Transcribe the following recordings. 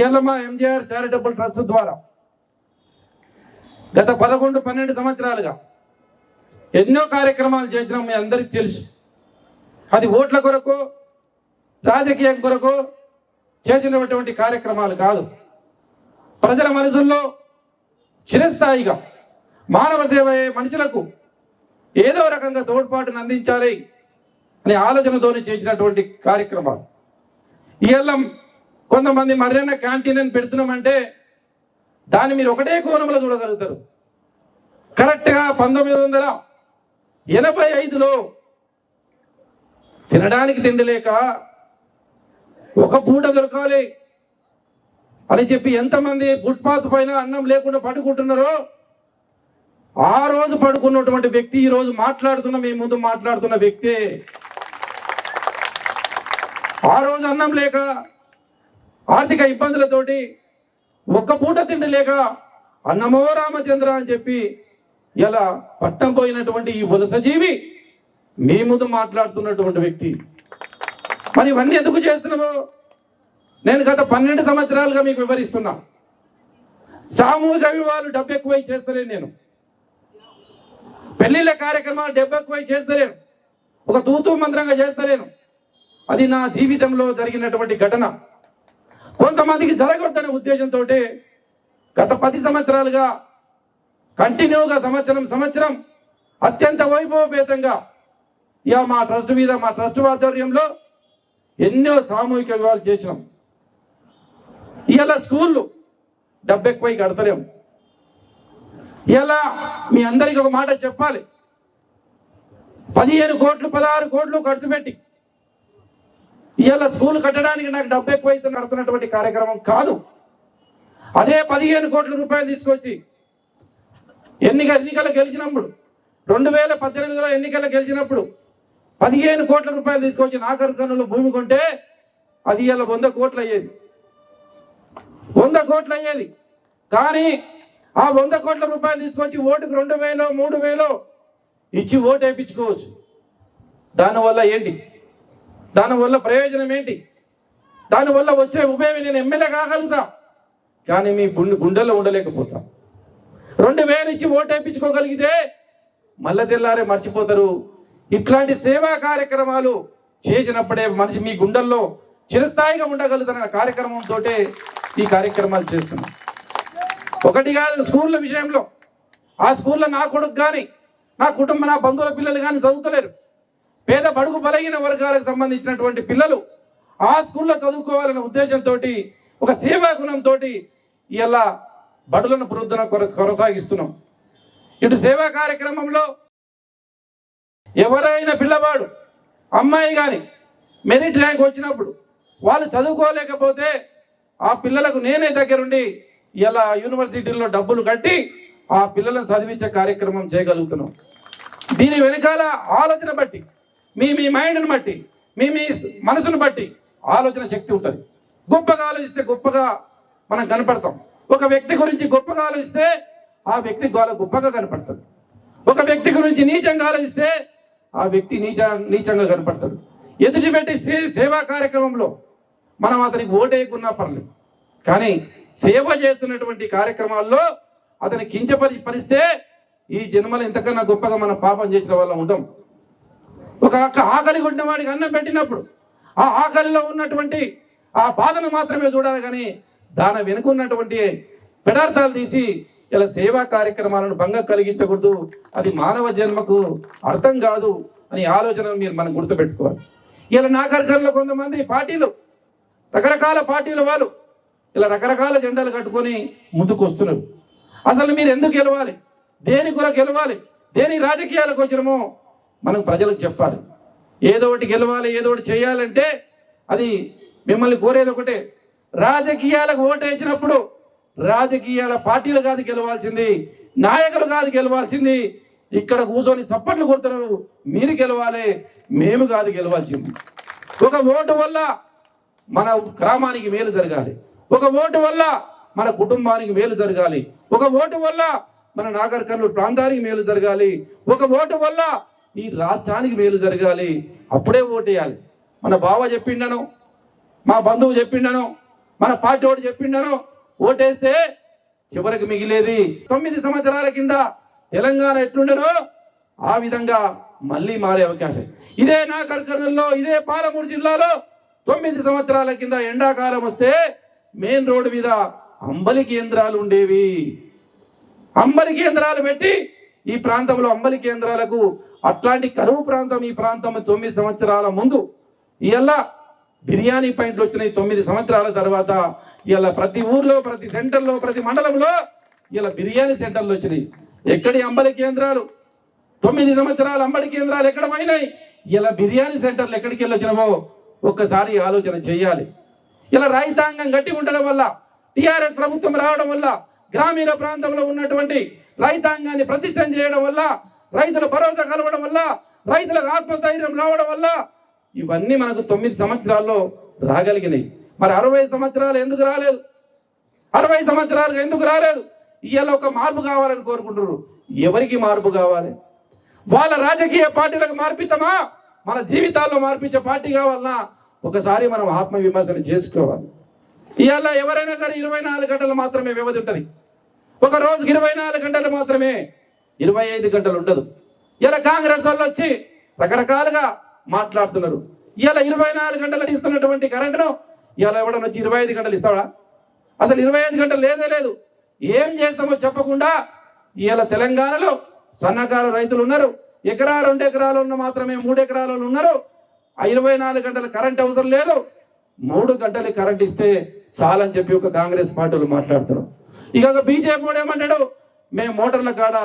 ఇవాళ మా MGR charitable trust ద్వారా గత పదకొండు పన్నెండు సంవత్సరాలుగా ఎన్నో కార్యక్రమాలు చేసినాం మీ అందరికీ తెలుసు. అది ఓట్ల కొరకు రాజకీయం కొరకు చేసినటువంటి కార్యక్రమాలు కాదు. ప్రజల మనసుల్లో చిరస్థాయిగా మానవ సేవ అయ్యే మనుషులకు ఏదో రకంగా తోడ్పాటును అందించాలి అనే ఆలోచనతోనే చేసినటువంటి కార్యక్రమాలు. ఇవాళ కొంతమంది మర్యాద క్యాంటీన్ అని పెడుతున్నామంటే దాన్ని మీరు ఒకటే కోణంలో చూడగలుగుతారు. కరెక్ట్గా పంతొమ్మిది వందల ఎనభై ఐదులో తినడానికి తిండి లేక ఒక పూట దొరకాలి అని చెప్పి ఎంతమంది ఫుట్పాత్ పైన అన్నం లేకుండా పడుకుంటున్నారో ఆ రోజు పడుకున్నటువంటి వ్యక్తి ఈ రోజు మాట్లాడుతున్న మీ ముందు మాట్లాడుతున్న వ్యక్తి ఆ రోజు అన్నం లేక ఆర్థిక ఇబ్బందులతోటి ఒక్క పూట తిండి లేక అన్నమో రామచంద్ర అని చెప్పి ఇలా పట్టం పోయినటువంటి ఈ వలస జీవి మీ ముందు మాట్లాడుతున్నటువంటి వ్యక్తి. మరి ఇవన్నీ ఎందుకు చేస్తున్నాము నేను గత పన్నెండు సంవత్సరాలుగా మీకు వివరిస్తున్నా. సామూహిక వివాహాలు డబ్బు ఎక్కువై చేస్తలేను నేను. పెళ్ళిళ్ళ కార్యక్రమాలు డబ్బు ఎక్కువై చేస్తలేను. ఒక తూతూ మంత్రంగా చేస్తలేను. అది నా జీవితంలో జరిగినటువంటి ఘటన. కొంతమందికి జరగొద్దనే ఉద్దేశంతో గత పది సంవత్సరాలుగా కంటిన్యూగా సంవత్సరం సంవత్సరం అత్యంత వైభవపేతంగా ఇక మా ట్రస్ట్ మీద మా ట్రస్ట్ ఆధ్వర్యంలో ఎన్నో సామూహిక వివాహాలు చేసినాం. ఇలా స్కూళ్ళు డబ్బు కడతలేము ఇలా మీ అందరికి ఒక మాట చెప్పాలి. పదిహేను కోట్లు పదహారు కోట్లు ఖర్చు పెట్టి ఇవాళ స్కూల్ కట్టడానికి నాకు డబ్బు ఎక్కువైతే నడుతున్నటువంటి కార్యక్రమం కాదు. అదే పదిహేను కోట్ల రూపాయలు తీసుకొచ్చి ఎన్నిక ఎన్నికలు గెలిచినప్పుడు రెండు వేల పద్దెనిమిదిలో ఎన్నికలు గెలిచినప్పుడు పదిహేను కోట్ల రూపాయలు తీసుకొచ్చి నాగరికర్ణంలో భూమి కొంటే అది ఇవాళ వంద కోట్లు అయ్యేది. వంద కోట్లు అయ్యేది. కానీ ఆ వంద కోట్ల రూపాయలు తీసుకొచ్చి ఓటుకు రెండు వేలో మూడు వేలో ఇచ్చి ఓటు వేయించుకోవచ్చు దానివల్ల ఏంటి? దానివల్ల ప్రయోజనం ఏంటి? దానివల్ల వచ్చే ఉపయోగం నేను ఎమ్మెల్యే కాగలుగుతా. కానీ మీ గుండె గుండెల్లో ఉండలేకపోతా. రెండు వేలు ఇచ్చి ఓటు వేయించుకోగలిగితే మళ్ళా తెల్లారే మర్చిపోతారు. ఇట్లాంటి సేవా కార్యక్రమాలు చేసినప్పుడే మనిషి మీ గుండెల్లో చిరస్థాయిగా ఉండగలుగుతున్న కార్యక్రమంతో ఈ కార్యక్రమాలు చేస్తున్నాం. ఒకటి కాదు స్కూళ్ళ విషయంలో. ఆ స్కూల్లో నా కొడుకు కానీ నా కుటుంబ నా బంధువుల పిల్లలు కానీ చదువుతలేరు. పేద బడుగు బలహీన వర్గాలకు సంబంధించినటువంటి పిల్లలు ఆ స్కూల్లో చదువుకోవాలనే ఉద్దేశంతో ఒక సేవా గుణంతో ఇలా బడులను పునరుద్ధరణ కొనసాగిస్తున్నాం. ఇటు సేవా కార్యక్రమంలో ఎవరైనా పిల్లవాడు అమ్మాయి కానీ మెరిట్ ర్యాంక్ వచ్చినప్పుడు వాళ్ళు చదువుకోలేకపోతే ఆ పిల్లలకు నేనే దగ్గరుండి ఇలా యూనివర్సిటీల్లో డబ్బులు కట్టి ఆ పిల్లలను చదివించే కార్యక్రమం చేయగలుగుతున్నాం. దీని వెనకాల ఆలోచన బట్టి మీ మీ మైండ్ని బట్టి మీ మీ మనసును బట్టి ఆలోచన శక్తి ఉంటుంది. గొప్పగా ఆలోచిస్తే గొప్పగా మనం కనపడతాం. ఒక వ్యక్తి గురించి గొప్పగా ఆలోచిస్తే ఆ వ్యక్తి గొప్ప గొప్పగా కనపడతాడు. ఒక వ్యక్తి గురించి నీచంగా ఆలోచిస్తే ఆ వ్యక్తి నీచ నీచంగా కనపడతాడు. ఎదుటి పెట్టి సే- సేవా కార్యక్రమంలో మనం అతనికి ఓటేయకున్నా పర్లేదు. కానీ సేవ చేస్తున్నటువంటి కార్యక్రమాల్లో అతని కించపరి పరిస్తే ఈ జన్మలో ఇంతకన్నా గొప్పగా మనం పాపం చేసిన వాళ్ళం ఉంటాం ఒక ఆకలి కొట్టిన వాడికి అన్నం పెట్టినప్పుడు ఆ ఆకలిలో ఉన్నటువంటి ఆ బాధను మాత్రమే చూడాలి కానీ దాని వెనుక ఉన్నటువంటి పదార్థాలు తీసి ఇలా సేవా కార్యక్రమాలను భంగం కలిగించకూడదు. అది మానవ జన్మకు అర్థం కాదు అని ఆలోచన మీరు మనం గుర్తుపెట్టుకోవాలి. ఇలా నాగరికంలో కొంతమంది పార్టీలు రకరకాల పార్టీల వాళ్ళు ఇలా రకరకాల జెండాలు కట్టుకొని ముందుకు వస్తున్నారు అసలు మీరు ఎందుకు గెలవాలి? దేని కూడా గెలవాలి? దేని రాజకీయాలకు వచ్చినమో మనం ప్రజలకు చెప్పాలి. ఏదో ఒకటి గెలవాలి ఏదో ఒకటి చేయాలంటే అది మిమ్మల్ని కోరేది ఒకటే. రాజకీయాలకు ఓటు వేసినప్పుడు రాజకీయాల పార్టీలు కాదు గెలవాల్సింది నాయకులు కాదు గెలవాల్సింది. ఇక్కడ కూర్చొని చప్పట్లు కొడుతున్నారు మీరు గెలవాలి మేము కాదు గెలవాల్సింది. ఒక ఓటు వల్ల మన గ్రామానికి మేలు జరగాలి. ఒక ఓటు వల్ల మన కుటుంబానికి మేలు జరగాలి. ఒక ఓటు వల్ల మన నాగరికర్ల ప్రాంతానికి మేలు జరగాలి. ఒక ఓటు వల్ల ఈ రాష్ట్రానికి మేలు జరగాలి. అప్పుడే ఓటేయాలి. మన బావ చెప్పిండను మా బంధువు చెప్పిండను మన పార్టీ ఓటు చెప్పిండను ఓటేస్తే చివరికి మిగిలేది. తొమ్మిది సంవత్సరాల కింద తెలంగాణ ఎట్లుండనో ఆ విధంగా మళ్ళీ మారే అవకాశం. ఇదే నాగర్కర్నూలులో ఇదే పాలమూరు జిల్లాలో తొమ్మిది సంవత్సరాల కింద ఎండాకాలం వస్తే మెయిన్ రోడ్డు మీద అంబలి కేంద్రాలు ఉండేవి. అంబలి కేంద్రాలు పెట్టి ఈ ప్రాంతంలో అంబలి కేంద్రాలకు అట్లాంటి కరువు ప్రాంతం ఈ ప్రాంతం తొమ్మిది సంవత్సరాల ముందు ఇలా బిర్యానీ పాయింట్లు వచ్చినాయి తొమ్మిది సంవత్సరాల తర్వాత. ఇలా ప్రతి ఊర్లో ప్రతి సెంటర్లో ప్రతి మండలంలో ఇలా బిర్యానీ సెంటర్లు వచ్చినాయి. ఎక్కడి అంబలి కేంద్రాలు? తొమ్మిది సంవత్సరాల అంబడి కేంద్రాలు ఎక్కడ పోయినాయి? ఇలా బిర్యానీ సెంటర్లు ఎక్కడికి వెళ్ళి ఒక్కసారి ఆలోచన చేయాలి. ఇలా రైతాంగం గట్టి ఉండడం వల్ల టిఆర్ఎస్ ప్రభుత్వం రావడం వల్ల గ్రామీణ ప్రాంతంలో ఉన్నటువంటి రైతాంగాన్ని ప్రతిష్టం చేయడం వల్ల రైతుల భరోసా కలవడం వల్ల రైతులకు ఆత్మస్థైర్యం రావడం వల్ల ఇవన్నీ మనకు తొమ్మిది సంవత్సరాల్లో రాగలిగినాయి. మరి అరవై సంవత్సరాలు ఎందుకు రాలేదు? అరవై సంవత్సరాలు ఎందుకు రాలేదు? ఇవాళ ఒక మార్పు కావాలని కోరుకుంటున్నారు. ఎవరికి మార్పు కావాలి? వాళ్ళ రాజకీయ పార్టీలకు మార్పిస్తామా మన జీవితాల్లో మార్పించే పార్టీ కావాలన్నా ఒకసారి మనం ఆత్మ విమర్శన చేసుకోవాలి. ఇవాళ ఎవరైనా సరే ఇరవై నాలుగు గంటలు మాత్రమే వ్యవధి ఉంటుంది. ఒక రోజుకి ఇరవై నాలుగు గంటలు మాత్రమే ఇరవై ఐదు గంటలు ఉండదు. ఇలా కాంగ్రెస్ వాళ్ళు వచ్చి రకరకాలుగా మాట్లాడుతున్నారు. ఇలా ఇరవై నాలుగు గంటలు ఇస్తున్నటువంటి కరెంటును ఇలా ఎవడన్నా వచ్చి ఇరవై ఐదు గంటలు ఇస్తాడా? అసలు ఇరవై ఐదు గంటలు లేదే లేదు. ఏం చేస్తామో చెప్పకుండా ఇలా తెలంగాణలో సన్నకారు రైతులు ఉన్నారు. ఎకరా రెండు ఎకరాలు ఉన్న మాత్రమే మూడు ఎకరాలు ఉన్నారు. ఆ ఇరవై నాలుగు గంటల కరెంట్ అవసరం లేదు. మూడు గంటలు కరెంట్ ఇస్తే చాలని చెప్పి ఒక కాంగ్రెస్ పార్టీలు మాట్లాడుతున్నారు. ఇక ఒక బీజేపీ కూడా ఏమంటాడు? మేము మోటార్ల కాడ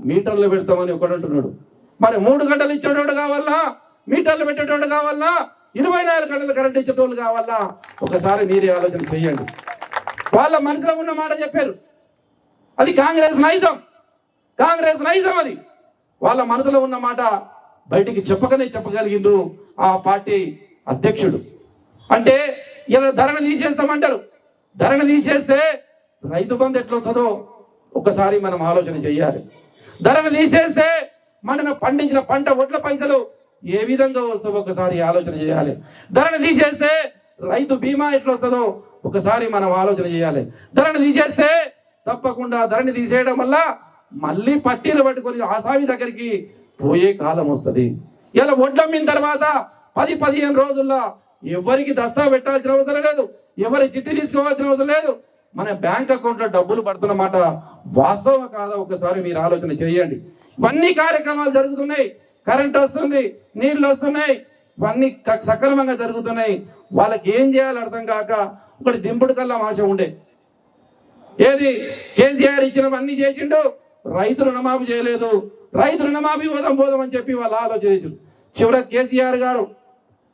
మీటర్లు పెడతామని ఒకడు అంటున్నాడు. మరి మూడు గంటలు ఇచ్చేటోడు కావాలా? మీటర్లు పెట్టేటోడు కావాలా? ఇరవై నాలుగు గంటలు కరెంట్ ఇచ్చేటోళ్ళు కావాలా? ఒకసారి మీరే ఆలోచన చెయ్యండి వాళ్ళ మనసులో ఉన్న మాట చెప్పారు. అది కాంగ్రెస్ నైజం. కాంగ్రెస్ నైజం అది. వాళ్ళ మనసులో ఉన్న మాట బయటికి చెప్పకనే చెప్పగలిగిండు ఆ పార్టీ అధ్యక్షుడు. అంటే ఇలా ధరణ తీసేస్తామంటారు. ధరణ తీసేస్తే రైతు బంధు ఎట్లా వస్తుందో ఒకసారి మనం ఆలోచన చేయాలి. ధరలు తీసేస్తే మనం పండించిన పంట ఒడ్ల పైసలు ఏ విధంగా వస్తుందో ఒకసారి ఆలోచన చేయాలి. ధరను తీసేస్తే రైతు బీమా ఎట్లా వస్తుందో ఒకసారి మనం ఆలోచన చేయాలి. ధరను తీసేస్తే తప్పకుండా ధరని తీసేయడం వల్ల మళ్ళీ పట్టీలు పట్టుకొని ఆసామి దగ్గరికి పోయే కాలం వస్తుంది. ఇలా వడ్డమ్మిన తర్వాత పది పదిహేను రోజుల్లో ఎవరికి దస్తా పెట్టాల్సిన అవసరం లేదు. ఎవరి చిట్టి తీసుకోవాల్సిన అవసరం లేదు. మన బ్యాంక్ అకౌంట్లో డబ్బులు పడుతున్నమాట వాస్తవం కాదా? ఒకసారి మీరు ఆలోచన చేయండి. ఇవన్నీ కార్యక్రమాలు జరుగుతున్నాయి. కరెంట్ వస్తుంది నీళ్ళు వస్తున్నాయి. ఇవన్నీ సక్రమంగా జరుగుతున్నాయి. వాళ్ళకి ఏం చేయాలో అర్థం కాక ఒకటి దింపుడు కల్లా ఆశ ఉండే. ఏది? కేసీఆర్ ఇచ్చినవన్నీ చేసిండు. రైతు రుణమాఫీ చేయలేదు. రైతు రుణమాఫీ పోదాం పోదాం అని చెప్పి వాళ్ళు ఆలోచన చేసారు చివరికి కేసీఆర్ గారు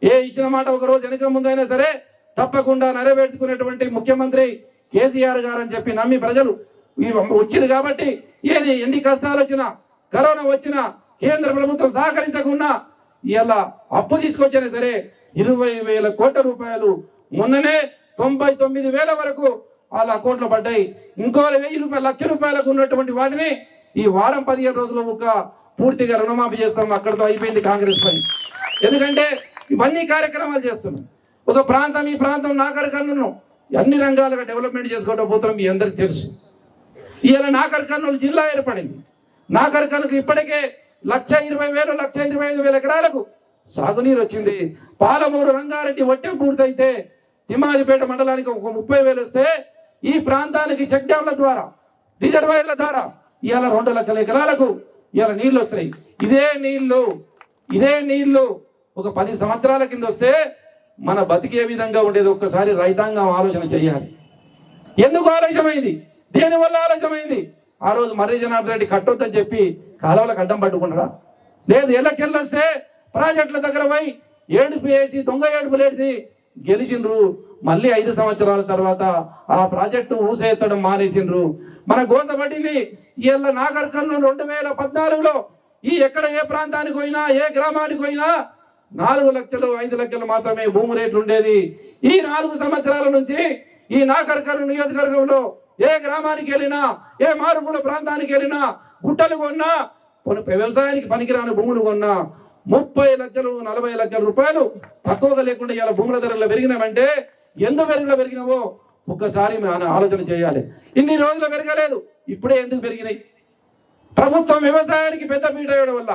ఏ ఇచ్చిన మాట ఒక రోజు వెనక ముందైనా సరే తప్పకుండా నెరవేర్చుకునేటువంటి ముఖ్యమంత్రి కేసీఆర్ గారు అని చెప్పి నమ్మి ప్రజలు ఈ వచ్చింది కాబట్టి ఏది ఎన్ని కష్టాలు వచ్చినా కరోనా వచ్చినా కేంద్ర ప్రభుత్వం సహకరించకుండా ఇలా అప్పు తీసుకొచ్చినా సరే ఇరవై వేల కోట్ల రూపాయలు మొన్ననే తొంభై తొమ్మిది వేల వరకు వాళ్ళ అకౌంట్లు పడ్డాయి. ఇంకో వెయ్యి రూపాయలు లక్ష రూపాయలకు ఉన్నటువంటి వాటిని ఈ వారం పదిహేను రోజుల ఒక పూర్తిగా రుణమాఫీ చేస్తాం. అక్కడితో అయిపోయింది కాంగ్రెస్ పని. ఎందుకంటే ఇవన్నీ కార్యక్రమాలు చేస్తున్నాం. ఒక ప్రాంతం ఈ ప్రాంతం నాగర్ అన్ని రంగాలుగా డెవలప్మెంట్ చేసుకోవడం పోతున్నాం మీ అందరికి తెలుసు. ఇవాళ నాగర్ కర్నూలు జిల్లా ఏర్పడింది. నాగర్ కర్నూలు ఇప్పటికే లక్ష ఇరవై వేలు లక్ష ఇరవై ఐదు వేల ఎకరాలకు సాగునీరు వచ్చింది. పాలమూరు రంగారెడ్డి వట్టెం పూర్తయితే తిమ్మాజిపేట మండలానికి ఒక ముప్పై వేలు వస్తే ఈ ప్రాంతానికి చెక్ డ్యాంల ద్వారా రిజర్వాయర్ల ద్వారా ఇవాళ రెండు లక్షల ఎకరాలకు ఇవాళ నీళ్ళు వస్తున్నాయి. ఇదే నీళ్ళు ఇదే నీళ్ళు ఒక పది సంవత్సరాల కింద వస్తే మన బతికే విధంగా ఉండేది ఒక్కసారి రైతాంగం ఆలోచన చేయాలి. ఎందుకు ఆలస్యమైంది? దేనివల్ల ఆలస్యమైంది? ఆ రోజు మర్రి జనార్దన్ రెడ్డి కట్టొద్దని చెప్పి కాలువలకు అడ్డం పట్టుకున్నారా లేదు ఎలక్షన్లు వస్తే ప్రాజెక్టుల దగ్గర పోయి ఏడుపు వేసి దొంగ ఏడుపులు వేసి గెలిచిండ్రు. మళ్ళీ ఐదు సంవత్సరాల తర్వాత ఆ ప్రాజెక్టు ఊసేత్తడం మానేసిండ్రు. మన గోతబడిని ఇళ్ళ నాగర్కర్నూలు రెండు వేల పద్నాలుగులో ఈ ఎక్కడ ఏ ప్రాంతానికి పోయినా ఏ గ్రామానికి పోయినా నాలుగు లక్షలు ఐదు లక్షలు మాత్రమే భూమి రేట్లు ఉండేది. ఈ నాలుగు సంవత్సరాల నుంచి ఈ నాగర్కర్ నియోజకవర్గంలో ఏ గ్రామానికి వెళ్ళినా ఏ మారుమూల ప్రాంతానికి వెళ్ళినా గుట్టలు కొన్నా కొన్ని వ్యవసాయానికి పనికిరాని భూములు కొన్నా ముప్పై లక్షలు నలభై లక్షల రూపాయలు తక్కువగా లేకుండా ఇలా భూముల ధరలు పెరిగినామంటే ఎందుకు పెరిగిన పెరిగినావో ఒక్కసారి ఆలోచన చేయాలి. ఇన్ని రోజులు పెరగలేదు ఇప్పుడే ఎందుకు పెరిగినాయి? ప్రభుత్వం వ్యవసాయానికి పెద్ద పీట వేయడం వల్ల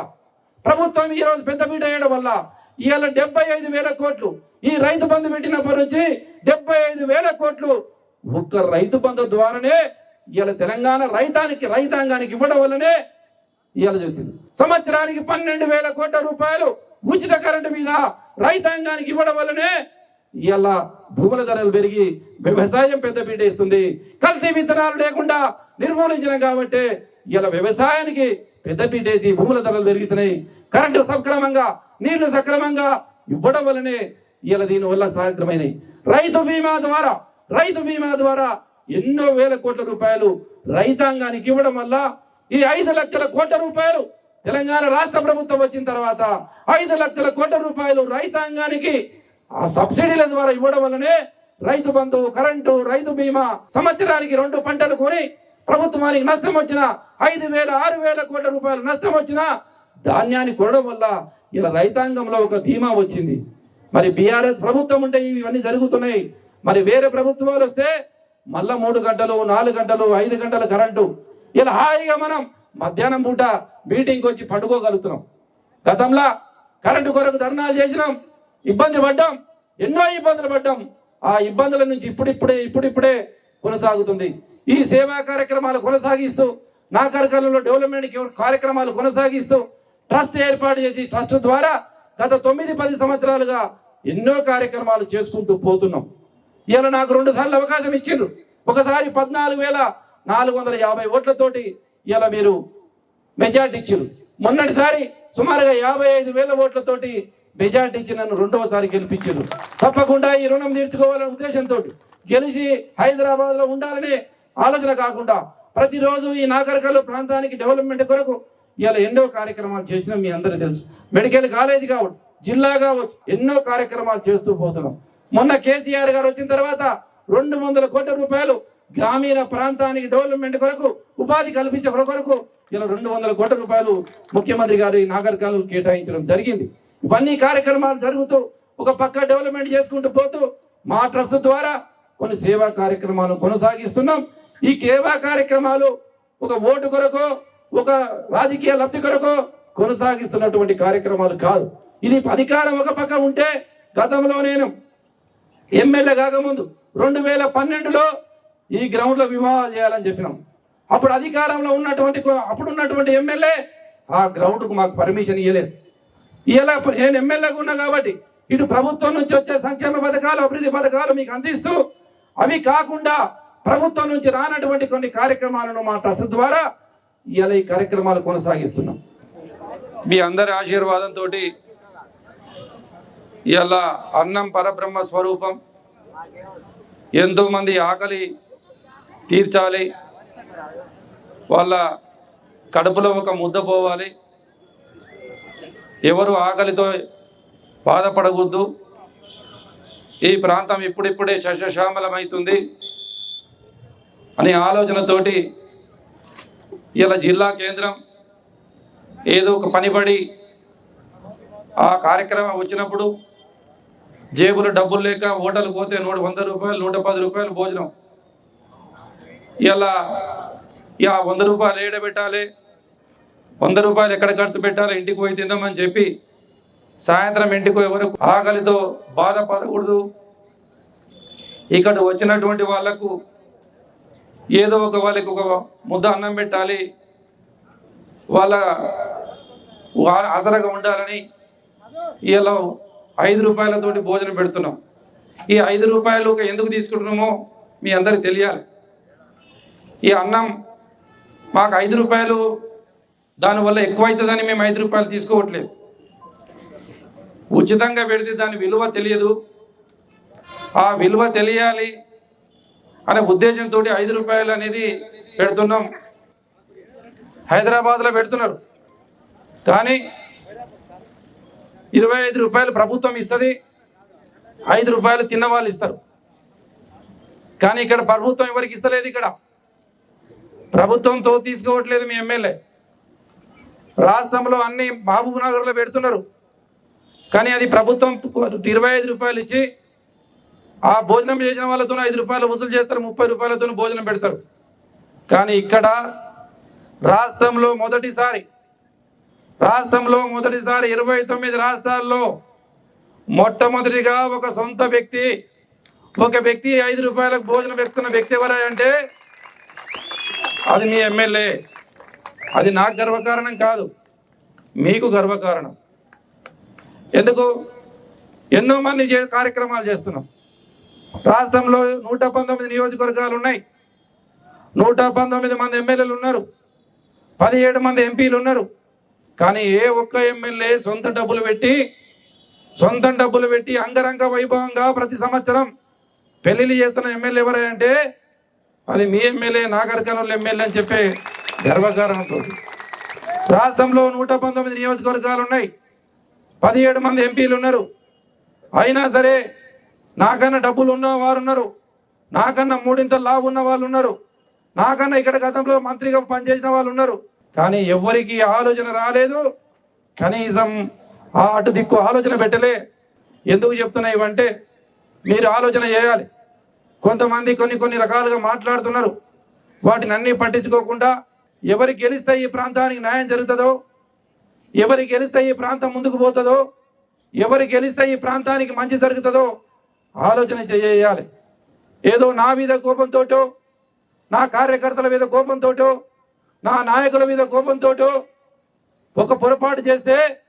ప్రభుత్వం ఈ రోజు పెద్ద పీట వేయడం వల్ల ఇవాళ డెబ్బై ఐదు వేల కోట్లు ఈ రైతు బంధు పెట్టినప్పటి నుంచి డెబ్బై ఐదు వేల కోట్లు ఒక్క రైతు బంధు ద్వారానే ఇవాళ తెలంగాణ రైతానికి రైతాంగానికి ఇవ్వడం వల్లనే ఇవాళ చూసింది సంవత్సరానికి పన్నెండు వేల కోట్ల రూపాయలు ఉచిత కరెంటు మీద రైతాంగానికి ఇవ్వడం వల్లనే ఇవాళ భూముల ధరలు పెరిగి వ్యవసాయం పెద్దపీట ఇస్తుంది కల్తీ విత్తనాలు లేకుండా నిర్మూలించడం కాబట్టి ఇలా వ్యవసాయానికి పెద్ద పీటేసి భూముల ధరలు పెరుగుతున్నాయి. కరెంటు సక్రమంగా నీళ్ళు సక్రమంగా ఇవ్వడం వల్లనే ఇలా దీనివల్ల సాధ్యమైనవి రైతు బీమా ద్వారా రైతు బీమా ద్వారా ఎన్నో వేల కోట్ల రూపాయలు రైతాంగానికి ఇవ్వడం వల్ల ఈ ఐదు లక్షల కోట్ల రూపాయలు తెలంగాణ రాష్ట్ర ప్రభుత్వం వచ్చిన తర్వాత ఐదు లక్షల కోట్ల రూపాయలు రైతాంగానికి ఆ సబ్సిడీల ద్వారా ఇవ్వడం వల్లనే రైతు బంధు కరెంటు రైతు బీమా సంవత్సరానికి రెండు పంటలు కొని ప్రభుత్వానికి నష్టం వచ్చిన ఐదు వేల ఆరు వేల కోట్ల రూపాయలు నష్టం వచ్చిన ధాన్యాన్ని కొనడం వల్ల ఇలా రైతాంగంలో ఒక ధీమా వచ్చింది. మరి బీఆర్ఎస్ ప్రభుత్వం ఉంటే ఇవన్నీ జరుగుతున్నాయి. మరి వేరే ప్రభుత్వాలు వస్తే మళ్ళా మూడు గంటలు నాలుగు గంటలు ఐదు గంటలు కరెంటు. ఇలా హాయిగా మనం మధ్యాహ్నం పూట మీటింగ్కి వచ్చి పండుకోగలుగుతున్నాం. గతంలో కరెంటు కొరకు ధర్నాలు చేసినాం. ఇబ్బంది పడ్డాం. ఎన్నో ఇబ్బందులు పడ్డాం. ఆ ఇబ్బందుల నుంచి ఇప్పుడిప్పుడే ఇప్పుడిప్పుడే కొనసాగుతుంది. ఈ సేవా కార్యక్రమాలు కొనసాగిస్తూ నా కార్యక్రమంలో డెవలప్మెంట్ కార్యక్రమాలు కొనసాగిస్తూ ట్రస్ట్ ఏర్పాటు చేసి ట్రస్ట్ ద్వారా గత తొమ్మిది పది సంవత్సరాలుగా ఎన్నో కార్యక్రమాలు చేసుకుంటూ పోతున్నాం. ఇలా నాకు రెండు సార్లు అవకాశం ఇచ్చిండ్రు. ఒకసారి పద్నాలుగు వేల నాలుగు వందల యాభై ఓట్లతోటి ఇలా మీరు మెజార్టీ ఇచ్చారు మొన్నటిసారి సుమారుగా యాభై ఐదు వేల ఓట్లతోటి మెజార్టీ ఇచ్చి నన్ను రెండవసారి గెలిపించారు తప్పకుండా ఈ రుణం తీర్చుకోవాలనే ఉద్దేశంతో గెలిచి హైదరాబాద్లో ఉండాలనే ఆలోచన కాకుండా ప్రతిరోజు ఈ నాగరికలు ప్రాంతానికి డెవలప్మెంట్ కొరకు ఇలా ఎన్నో కార్యక్రమాలు చేసిన మీ అందరూ తెలుసు. మెడికల్ కాలేజ్ కావచ్చు జిల్లా కావచ్చు ఎన్నో కార్యక్రమాలు చేస్తూ పోతున్నాం. మొన్న కేసీఆర్ గారు వచ్చిన తర్వాత రెండు వందల కోట్ల రూపాయలు గ్రామీణ ప్రాంతానికి డెవలప్మెంట్ కొరకు ఉపాధి కల్పించే కొరకు ఇలా రెండు వందల కోట్ల రూపాయలు ముఖ్యమంత్రి గారు ఈ నాగరికాలు కేటాయించడం జరిగింది. ఇవన్నీ కార్యక్రమాలు జరుగుతూ ఒక పక్క డెవలప్మెంట్ చేసుకుంటూ పోతూ మా ట్రస్ట్ ద్వారా కొన్ని సేవా కార్యక్రమాలు కొనసాగిస్తున్నాం. ఈ సేవా కార్యక్రమాలు ఒక ఓటు కొరకు ఒక రాజకీయ లబ్ధి కొరకు కొనసాగిస్తున్నటువంటి కార్యక్రమాలు కాదు. ఇది అధికారం ఒక పక్క ఉంటే గతంలో నేను ఎమ్మెల్యే కాకముందు రెండు వేల పన్నెండులో ఈ గ్రౌండ్లో వివాహం చేయాలని చెప్పినాం. అప్పుడు అధికారంలో ఉన్నటువంటి అప్పుడు ఉన్నటువంటి ఎమ్మెల్యే ఆ గ్రౌండ్కు మాకు పర్మిషన్ ఇవ్వలేదు ఇలా నేను ఎమ్మెల్యేగా ఉన్నా కాబట్టి ఇటు ప్రభుత్వం నుంచి వచ్చే సంక్షేమ పథకాలు అభివృద్ధి పథకాలు మీకు అందిస్తూ అవి కాకుండా ప్రభుత్వం నుంచి రానటువంటి కొన్ని కార్యక్రమాలను మా ట్రస్ట్ ద్వారా ఇలా ఈ కార్యక్రమాలు కొనసాగిస్తున్నాం. మీ అందరి ఆశీర్వాదంతో ఇలా అన్నం పరబ్రహ్మ స్వరూపం ఎంతోమంది ఆకలి తీర్చాలి వాళ్ళ కడుపులో ఒక ముద్ద పోవాలి. ఎవరు ఆకలితో బాధపడకూడదు. ఈ ప్రాంతం ఇప్పుడిప్పుడే శశశ్యామలమవుతుంది అనే ఆలోచనతోటి ఇలా జిల్లా కేంద్రం ఏదో ఒక పనిపడి ఆ కార్యక్రమం వచ్చినప్పుడు జేబులో డబ్బులు లేక హోటల్ పోతే నూట వంద రూపాయలు నూట పది రూపాయలు భోజనం. ఇలా ఇక వంద రూపాయలు ఏడ పెట్టాలి? వంద రూపాయలు ఎక్కడ ఖర్చు పెట్టాలి? ఇంటికి పోయి తిందామని చెప్పి సాయంత్రం ఇంటికి పోయే వరకు ఆకలితో బాధపడకూడదు. ఇక్కడ వచ్చినటువంటి వాళ్ళకు ఏదో ఒక వాళ్ళకి ఒక ముద్ద అన్నం పెట్టాలి. వాళ్ళ వా- ఉండాలని ఇలా ఐదు రూపాయలతోటి భోజనం పెడుతున్నాం. ఈ ఐదు రూపాయలు ఎందుకు తీసుకుంటున్నామో మీ అందరికి తెలియాలి. ఈ అన్నం మాకు ఐదు రూపాయలు దానివల్ల ఎక్కువ అవుతుందని మేము ఐదు రూపాయలు తీసుకోవట్లేదు. ఉచితంగా పెడితే దాని విలువ తెలియదు. ఆ విలువ తెలియాలి. అనే ఉద్దేశంతో ఐదు రూపాయలు అనేది పెడుతున్నాం. హైదరాబాద్లో పెడుతున్నారు. కానీ ఇరవై ఐదు రూపాయలు ప్రభుత్వం ఇస్తుంది ఐదు రూపాయలు తిన్న వాళ్ళు ఇస్తారు. కానీ ఇక్కడ ప్రభుత్వం ఎవరికి ఇస్తలేదు ఇక్కడ? ప్రభుత్వంతో తీసుకోవట్లేదు మీ ఎమ్మెల్యే. రాష్ట్రంలో అన్ని మహబూబ్ నగర్లో పెడుతున్నారు. కానీ అది ప్రభుత్వం ఇరవై ఐదు రూపాయలు ఇచ్చి ఆ భోజనం చేసిన వాళ్ళతో ఐదు రూపాయలు వసూలు చేస్తారు ముప్పై రూపాయలతో భోజనం పెడతారు. కానీ ఇక్కడ రాష్ట్రంలో మొదటిసారి రాష్ట్రంలో మొదటిసారి ఇరవై తొమ్మిది రాష్ట్రాల్లో మొట్టమొదటిగా ఒక సొంత వ్యక్తి ఒక వ్యక్తి ఐదు రూపాయలకు భోజనం పెడుతున్న వ్యక్తి ఎవరా అంటే అది మీ ఎమ్మెల్యే. అది నాకు గర్వకారణం కాదు మీకు గర్వకారణం. ఎందుకు? ఎన్నో మంది కార్యక్రమాలు చేస్తున్నాం. రాష్ట్రంలో నూట పంతొమ్మిది నియోజకవర్గాలు ఉన్నాయి. నూట పంతొమ్మిది మంది ఎమ్మెల్యేలు ఉన్నారు. పదిహేడు మంది ఎంపీలు ఉన్నారు. కానీ ఏ ఒక్క ఎమ్మెల్యే సొంత డబ్బులు పెట్టి సొంత డబ్బులు పెట్టి అంగరంగ వైభవంగా ప్రతి సంవత్సరం పెళ్ళిళ్ళు చేస్తున్న ఎమ్మెల్యే ఎవరంటే అది మీ ఎమ్మెల్యే నాగర్ ఎమ్మెల్యే అని చెప్పే గర్వకారణంతో రాష్ట్రంలో నూట పంతొమ్మిది నియోజకవర్గాలు ఉన్నాయి. పదిహేడు మంది ఎంపీలు ఉన్నారు. అయినా సరే నాకన్నా డబ్బులు ఉన్న వారు ఉన్నారు. నాకన్నా మూడింత లాభ ఉన్న వాళ్ళు ఉన్నారు. నాకన్నా ఇక్కడ గతంలో మంత్రిగా పనిచేసిన వాళ్ళు ఉన్నారు. కానీ ఎవరికి ఆలోచన రాలేదు. కనీసం ఆ అటు దిక్కు ఆలోచన పెట్టలే. ఎందుకు చెప్తున్నా ఇవంటే మీరు ఆలోచన చేయాలి. కొంతమంది కొన్ని కొన్ని రకాలుగా మాట్లాడుతున్నారు. వాటిని అన్ని పట్టించుకోకుండా ఎవరు గెలిస్తే ఈ ప్రాంతానికి న్యాయం జరుగుతుందో ఎవరు గెలిస్తే ఈ ప్రాంతం ముందుకు పోతుందో ఎవరు గెలిస్తే ఈ ప్రాంతానికి మంచి జరుగుతుందో ఆలోచన చేయాలి. ఏదో నా మీద కోపంతోటో నా కార్యకర్తల మీద కోపంతోటో నా నాయకుల మీద కోపంతోటో ఒక పొరపాటు చేస్తే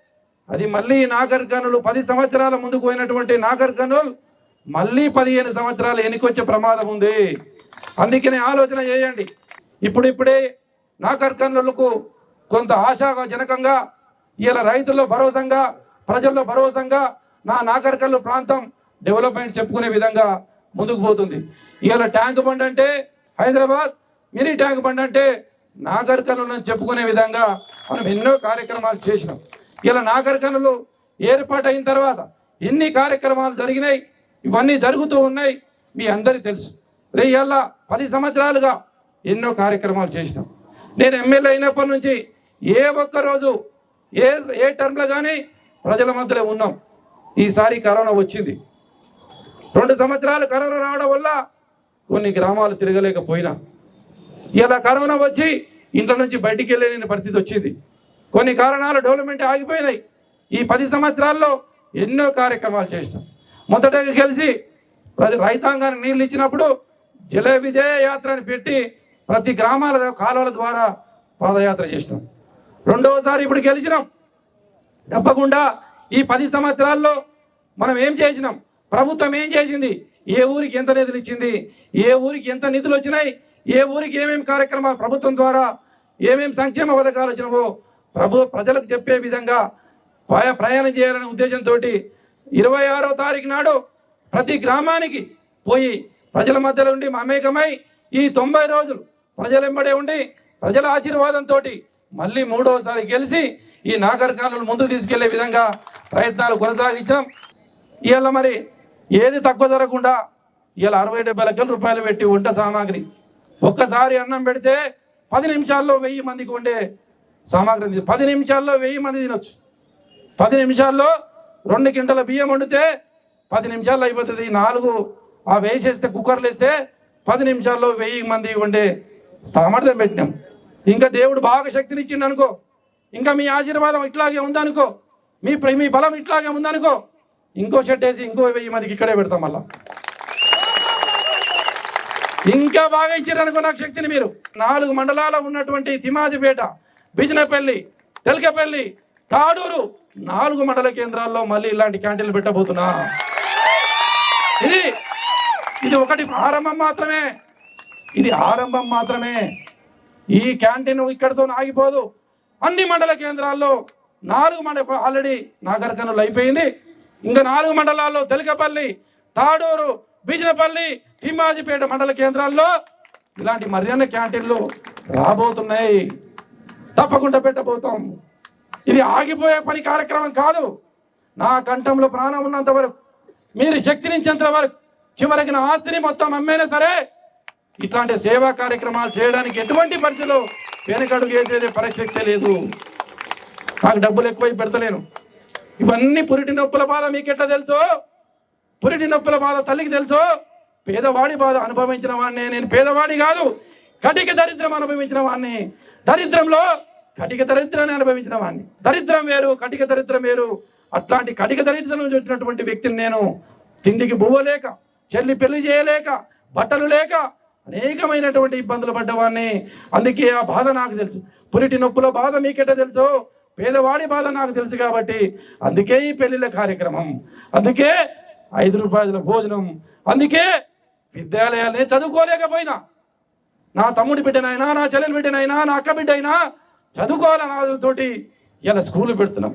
అది మళ్ళీ నాగర్ కర్నూలు పది సంవత్సరాల ముందుకు పోయినటువంటి నాగర్ కర్నూలు మళ్ళీ పదిహేను సంవత్సరాలు ఎన్నికొచ్చే ప్రమాదం ఉంది. అందుకనే ఆలోచన చేయండి. ఇప్పుడిప్పుడే నాగర్ కర్నూలుకు కొంత ఆశాజనకంగా ఇలా రైతుల్లో భరోసంగా ప్రజల్లో భరోసంగా నా నాగర్ కర్నూలు ప్రాంతం డెవలప్మెంట్ చెప్పుకునే విధంగా ముందుకు పోతుంది. ఇవాళ ట్యాంక్ బండ్ అంటే హైదరాబాద్ మినీ ట్యాంక్ బండ్ అంటే నాగర్ చెప్పుకునే విధంగా మనం ఎన్నో కార్యక్రమాలు చేసినాం. ఇలా నాగర్ ఏర్పాటైన ఏర్పాటు అయిన తర్వాత ఎన్ని కార్యక్రమాలు జరిగినాయి ఇవన్నీ జరుగుతూ ఉన్నాయి మీ అందరికీ తెలుసు. రే ఇలా పది సంవత్సరాలుగా ఎన్నో కార్యక్రమాలు చేసినాం. నేను ఎమ్మెల్యే అయినప్పటి నుంచి ఏ ఒక్క రోజు ఏ ఏ టర్మ్లో కానీ ప్రజల మధ్యలో ఉన్నాం. ఈసారి కరోనా వచ్చింది. రెండు సంవత్సరాలు కరోనా రావడం వల్ల కొన్ని గ్రామాలు తిరగలేకపోయినా. ఇలా కరోనా వచ్చి ఇంట్లో నుంచి బయటికి వెళ్ళలేని పరిస్థితి వచ్చింది. కొన్ని కారణాలు డెవలప్మెంట్ ఆగిపోయినాయి. ఈ పది సంవత్సరాల్లో ఎన్నో కార్యక్రమాలు చేసినాం. మొదటగా కలిసి ప్రతి రైతాంగానికి నీళ్ళు ఇచ్చినప్పుడు జల విజయ యాత్రను పెట్టి ప్రతి గ్రామాల కాలువల ద్వారా పాదయాత్ర చేసినాం. రెండవసారి ఇప్పుడు గెలిచినాం. తప్పకుండా ఈ పది సంవత్సరాల్లో మనం ఏం చేసినాం? ప్రభుత్వం ఏం చేసింది? ఏ ఊరికి ఎంత నిధులు ఇచ్చింది? ఏ ఊరికి ఎంత నిధులు వచ్చినాయి? ఏ ఊరికి ఏమేమి కార్యక్రమాలు ప్రభుత్వం ద్వారా ఏమేమి సంక్షేమ పథకాలు వచ్చినవో ప్రభు ప్రజలకు చెప్పే విధంగా ప్రయా ప్రయాణం చేయాలనే ఉద్దేశంతో ఇరవై ఆరో తారీఖు నాడు ప్రతి గ్రామానికి పోయి ప్రజల మధ్యలో ఉండి మమేకమై ఈ తొంభై రోజులు ప్రజల వెంబడే ఉండి ప్రజల ఆశీర్వాదంతో మళ్ళీ మూడవసారి గెలిచి ఈ నాగరికాలను ముందుకు తీసుకెళ్ళే విధంగా ప్రయత్నాలు కొనసాగించాం. ఇవాళ మరి ఏది తక్కువ జరగకుండా ఇవాళ అరవై డెబ్బై లక్షల రూపాయలు పెట్టి వంట సామాగ్రి. ఒక్కసారి అన్నం పెడితే పది నిమిషాల్లో వెయ్యి మందికి వండే సామాగ్రి పది నిమిషాల్లో వెయ్యి మంది తినొచ్చు. పది నిమిషాల్లో రెండు గింటల బియ్యం వండితే పది నిమిషాల్లో అయిపోతుంది. నాలుగు ఆ వేసేస్తే కుక్కర్లు వేస్తే పది నిమిషాల్లో వెయ్యి మంది వండే సామర్థ్యం పెట్టినాం. ఇంకా దేవుడు బాగా శక్తిని ఇచ్చిండు అనుకో. ఇంకా మీ ఆశీర్వాదం ఇట్లాగే ఉందనుకో. మీ ప్ర- మీ బలం ఇట్లాగే ఉందనుకో. ఇంకో షెడ్ వేసి ఇంకో వెయ్యి మందికి ఇక్కడే పెడతాం మళ్ళా. ఇంకా బాగా ఇచ్చారనుకో నాకు శక్తిని మీరు. నాలుగు మండలాల ఉన్నటువంటి తిమాజిపేట బిజినపల్లి తెలకపల్లి తాడూరు నాలుగు మండల కేంద్రాల్లో మళ్ళీ ఇలాంటి క్యాంటీన్లు పెట్టబోతున్నా. ఇది ఇది ఒకటి ఆరంభం మాత్రమే. ఇది ఆరంభం మాత్రమే. ఈ క్యాంటీన్ ఇక్కడితో ఆగిపోదు. అన్ని మండల కేంద్రాల్లో నాలుగు మండల ఆల్రెడీ నాగరికనులు అయిపోయింది. ఇంకా నాలుగు మండలాల్లో దళికపల్లి తాడూరు బీజనపల్లి తిమ్మాజిపేట మండల కేంద్రాల్లో ఇలాంటి మర్యాద క్యాంటీన్లు రాబోతున్నాయి. తప్పకుండా పెట్టబోతాం. ఇది ఆగిపోయే పని కార్యక్రమం కాదు. నా కంఠంలో ప్రాణం ఉన్నంత వరకు మీరు శక్తినించేంత వరకు చివరికి నా ఆస్తిని మొత్తం అమ్మైనా సరే ఇట్లాంటి సేవా కార్యక్రమాలు చేయడానికి ఎటువంటి పరిస్థితుల్లో వెనకడుగు వేసేది పరిస్థితి లేదు. నాకు డబ్బులు ఎక్కువై పెడతలేను. ఇవన్నీ పురిటి నొప్పుల బాధ మీకెట్లా తెలుసు? పురిటి నొప్పుల బాధ తల్లికి తెలుసు? పేదవాడి బాధ అనుభవించిన వాడిని. నేను పేదవాడి కాదు కటిక దరిద్రం అనుభవించిన వాడిని. దరిద్రంలో కటిక దరిద్రాన్ని అనుభవించిన వాడిని. దరిద్రం వేరు కటిక దరిద్రం వేరు. అట్లాంటి కటిక దరిద్రం నుంచి వచ్చినటువంటి వ్యక్తిని నేను తిండికి బువ్వలేక చెల్లి పెళ్ళి చేయలేక బట్టలు లేక అనేకమైనటువంటి ఇబ్బందులు పడ్డవాడిని. అందుకే ఆ బాధ నాకు తెలుసు. పురిటి నొప్పుల బాధ మీకెట తెలుసు? పేదవాడి బాధ నాకు తెలుసు కాబట్టి అందుకే ఈ పెళ్ళిళ్ళ కార్యక్రమం. అందుకే ఐదు రూపాయల భోజనం. అందుకే విద్యాలయాలనే చదువుకోలేకపోయినా. నా తమ్ముడి బిడ్డనైనా నా చెల్లెలు బిడ్డనైనా నా అక్క బిడ్డ అయినా చదువుకోవాలన్న తోటి ఇలా స్కూల్ పెడుతున్నాం.